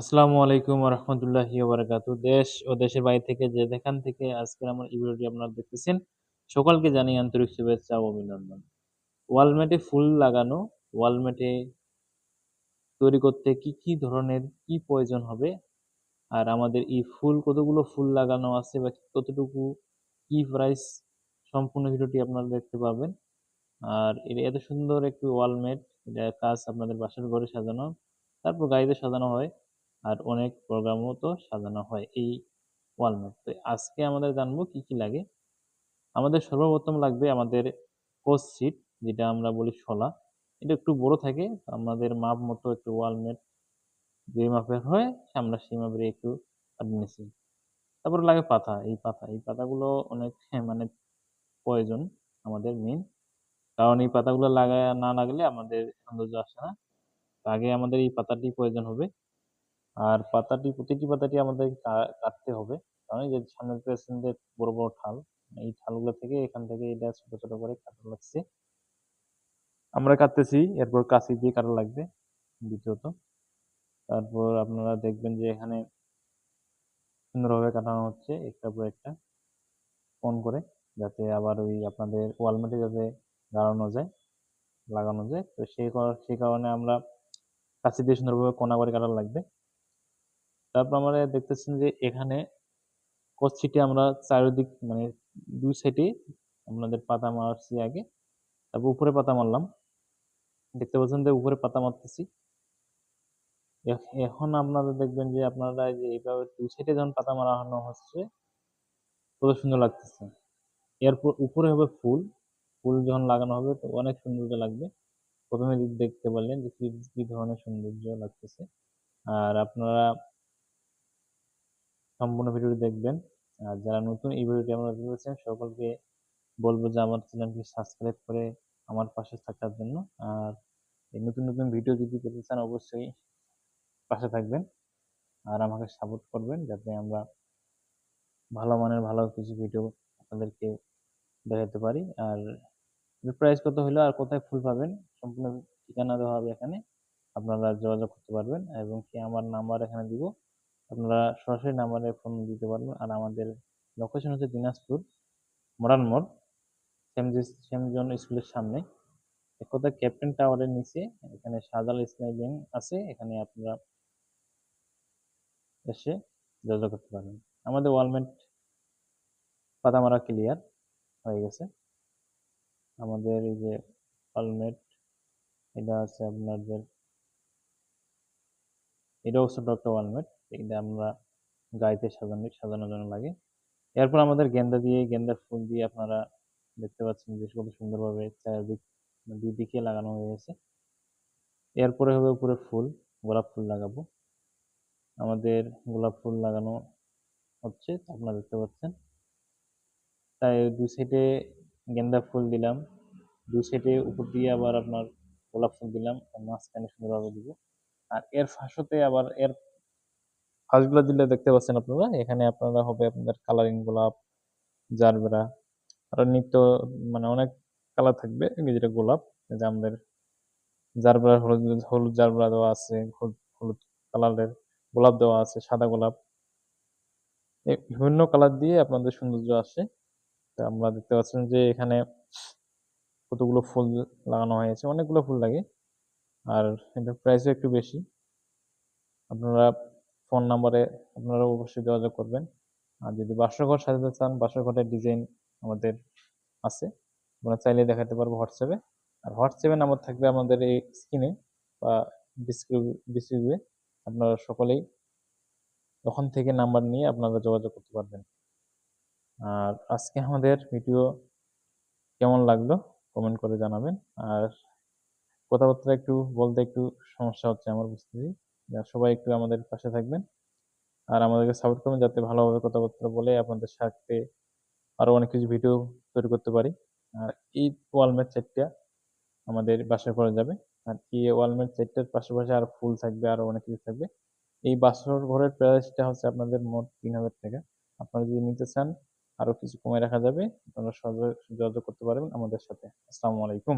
আসসালামু আলাইকুম রহমতুল্লাহি বারাকাতু দেশ ও দেশের বাইরে থেকে যে যেখান থেকে আজকের আমার এই আপনারা দেখতেছেন, সকলকে জানি আন্তরিক শুভেচ্ছা ও অভিনন্দন। ওয়ালমেটে ফুল লাগানো, ওয়ালমেটে তৈরি করতে কি কি ধরনের, কি প্রয়োজন হবে? আর আমাদের এই ফুল, কতগুলো ফুল লাগানো আছে বা কতটুকু, কি প্রাইস সম্পূর্ণ ভিডিওটি আপনারা দেখতে পাবেন। আর এটা এত সুন্দর একটি ওয়ালমেট এটা কাজ আপনাদের বাসার ঘরে সাজানো, তারপর গাড়িতে সাজানো হয়। আর অনেক প্রোগ্রামও তো সাজানো হয় এই ওয়ালমেট তো আজকে আমাদের জানব কি কি লাগে? আমাদের সর্বপ্রথম লাগবে আমাদের কোচ সিট যেটা আমরা বলি শলা। এটা একটু বড় থাকে আমাদের মাপ মতো একটু ওয়ালমেট যে মাপের হয়, আমরা সেই মাপের একটু নিয়েছি তারপর লাগে পাতা, এই পাতা। এই পাতাগুলো অনেক মানে প্রয়োজন আমাদের মেন কারণ এই পাতাগুলো লাগায় না লাগলে আমাদের সৌন্দর্য আসে না। আগে আমাদের এই পাতাটি প্রয়োজন হবে। আর পাতাটি, প্রতিটি পাতাটি আমাদের কাটতে হবে। কারণ এই যে সামনের পেছনের বড় বড় ঠাল, এই ঠালগুলো থেকে এখান থেকে এটা ছোট ছোট করে কাটা লাগছে। আমরা কাটতেছি, এরপর কাঁচি দিয়ে কাটা লাগবে দ্বিতীয়ত। তারপর আপনারা দেখবেন যে এখানে সুন্দরভাবে কাটানো হচ্ছে একটা পর একটা ফোন করে, যাতে আবার ওই আপনাদের ওয়ালমেটে যাতে দাঁড়ানো যায়, লাগানো যায়। তো সেই সেই কারণে আমরা কাঁচি দিয়ে সুন্দরভাবে কোনা করে কাটা লাগবে। তারপর আমরা দেখতেছেন যে এখানে কচ্ছিটি আমরা চারিদিক মানে দুই সাইডে আপনাদের পাতা মারছি আগে, তারপর উপরে পাতা মারলাম। দেখতে পাচ্ছেন যে উপরে পাতা মারতেছি। এখন আপনারা দেখবেন যে আপনারা যে এইভাবে দুই সাইডে যখন পাতা মারানো হচ্ছে, কত সুন্দর লাগতেছে। এরপর উপরে হবে ফুল। ফুল যখন লাগানো হবে তো অনেক সৌন্দর্য লাগবে। প্রথমে দেখতে পারলেন যে কি ধরনের সৌন্দর্য লাগতেছে। আর আপনারা সম্পূর্ণ ভিডিওটি দেখবেন। আর যারা নতুন এই ভিডিওটি আমরা দেখেছেন, সকলকে বলব যে আমার চ্যানেলটি সাবস্ক্রাইব করে আমার পাশে থাকার জন্য। আর এই নতুন নতুন ভিডিও যদি পেতে চান, অবশ্যই পাশে থাকবেন। আর আমাকে সাপোর্ট করবেন যাতে আমরা ভালো মানের ভালো কিছু ভিডিও আপনাদেরকে দেখাতে পারি। আর প্রাইস কত হলো আর কোথায় ফুল পাবেন, সম্পূর্ণ ঠিকানা দেওয়া হবে এখানে। আপনারা যোগাযোগ করতে পারবেন। এবং কি আমার নাম্বার এখানে দিব আপনারা সরাসরি নাম্বারে ফোন দিতে পারবেন। আর আমাদের লোকেশন হচ্ছে দিনাজপুর মরান মোড় শ্যামজন স্কুলের সামনে। এক কথা ক্যাপ্টেন টাওয়ারের নিচে, এখানে শাহজাল ইসলামী ব্যাংক আছে, এখানে আপনারা এসে যোগাযোগ করতে পারবেন। আমাদের ওয়ালমেট পাতামারা ক্লিয়ার হয়ে গেছে। আমাদের এই যে ওয়ালমেট এটা আছে আপনাদের এটা ছোট ডক্টর ওয়ালমেট এটা আমরা গাড়িতে সাজানো সাজানোর জন্য লাগে। এরপর আমাদের গেন্দা দিয়ে, গেন্দার ফুল দিয়ে আপনারা দেখতে পাচ্ছেন যে কত সুন্দরভাবে চারিদিক দুই দিকে লাগানো হয়ে গেছে। এরপরে হবে উপরে ফুল, গোলাপ ফুল লাগাবো। আমাদের গোলাপ ফুল লাগানো হচ্ছে আপনারা দেখতে পাচ্ছেন। তাই দুই সাইডে গেন্দা ফুল দিলাম। দুই সাইডে উপর দিয়ে আবার আপনার গোলাপ ফুল দিলাম। মাঝখানে সুন্দরভাবে দিব। আর এর ফাঁসতে আবার এর ফাঁসগুলো দিলে দেখতে পাচ্ছেন আপনারা, এখানে আপনারা হবে আপনাদের কালারিং গোলাপ, জারবেরা, আরও নিত্য মানে অনেক কালার থাকবে যেটা গোলাপ যে আমাদের জারবেরা, হলুদ হলুদ জারবেরা দেওয়া আছে, হলুদ কালারের গোলাপ দেওয়া আছে, সাদা গোলাপ। বিভিন্ন কালার দিয়ে আপনাদের সৌন্দর্য আসে। তো আমরা দেখতে পাচ্ছেন যে এখানে কতগুলো ফুল লাগানো হয়েছে, অনেকগুলো ফুল লাগে। আর এটার প্রাইসও একটু বেশি। আপনারা ফোন নাম্বারে আপনারা অবশ্যই যোগাযোগ করবেন। আর যদি বাসরঘর সাজাতে চান বাসরঘরের ডিজাইন আমাদের আছে। আপনারা চাইলে দেখাতে পারব হোয়াটসঅ্যাপে। আর হোয়াটসঅ্যাপে নাম্বার থাকবে আমাদের এই স্ক্রিনে বা ডিসক্রিপে। আপনারা সকলেই ওখান থেকে নাম্বার নিয়ে আপনারা যোগাযোগ করতে পারবেন। আর আজকে আমাদের ভিডিও কেমন লাগল কমেন্ট করে জানাবেন। আর কথাবার্তা একটু বলতে একটু সমস্যা হচ্ছে আমার বুঝতেছি। সবাই একটু আমাদের পাশে থাকবেন। আর আমাদেরকে সাপোর্ট করবেন যাতে ভালোভাবে কথাবার্তা বলে আপনাদের সাথে আরও অনেক কিছু ভিডিও তৈরি করতে পারি। আর এই ওয়ালমেট সেটটা আমাদের বাসায় করা যাবে। আর এই ওয়ালমেট সেটটার পাশাপাশি আর ফুল থাকবে আরও অনেক কিছু থাকবে। এই বাসর ঘরের প্রাইসটা হচ্ছে আপনাদের মোট তিন হাজার টাকা। আপনারা যদি নিতে চান আরও কিছু কমে রাখা যাবে। আপনারা সহজে যোগাযোগ করতে পারবেন আমাদের সাথে। আসসালামু আলাইকুম।